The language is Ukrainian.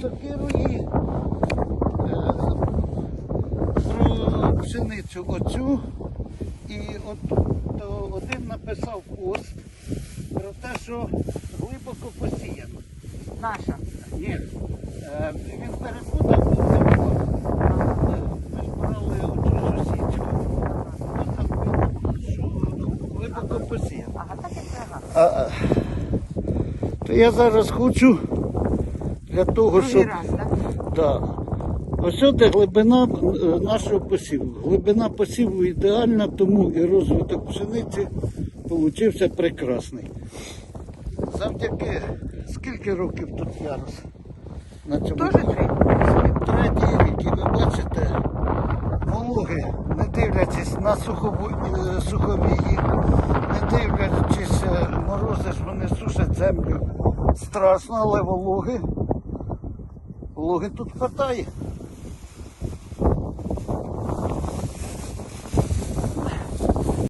сокиру і е, про пшеницю оцю. І от, то один написав пост про те, що глибоко посіяно. Наша. Ні. Е, він перепутав Ми ж брали. Що глибоко посіяно. Ага, так і то я зараз хочу для того, Другий щоб. Да. Ось де глибина е, нашого посіву. Глибина посіву ідеальна, тому і розвиток пшениці получився прекрасний. Завдяки скільки років тут ярус? На цьому три. третій рік, і ви бачите, вологи, не дивлячись на е, суховії, не дивлячись е, морози, ж вони сушать землю страшно, але вологи, вологи тут хватає.